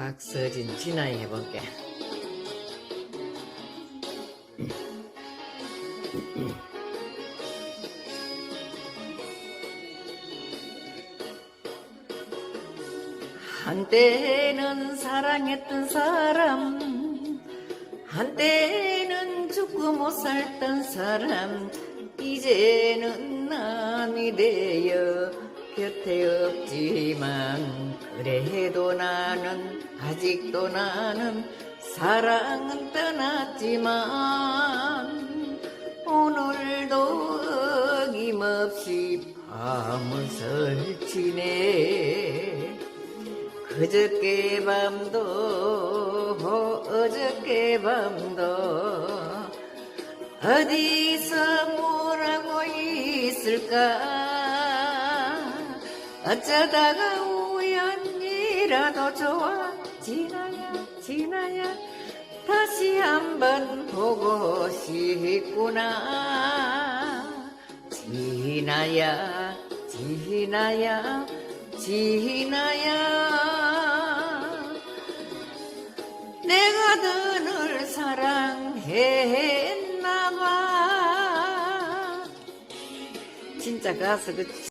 박서진 진아이 해볼게. 한때는 사랑했던 사람 한때는 죽고 못 살던 사람 이제는 남이 되어 곁에 없지만 그래도 나는 아직도 나는 사랑은 떠났지만 오늘도 어김없이 밤을 설치네. 그저께 밤도 어저께 밤도 어디서 뭐라고 있을까? 어쩌다가 이라도 좋아. 지나야 지나야. 다시 한번 보고 싶구나. 지나야 지나야 지나야. 내가 너를 사랑했나봐. 진짜 가서 그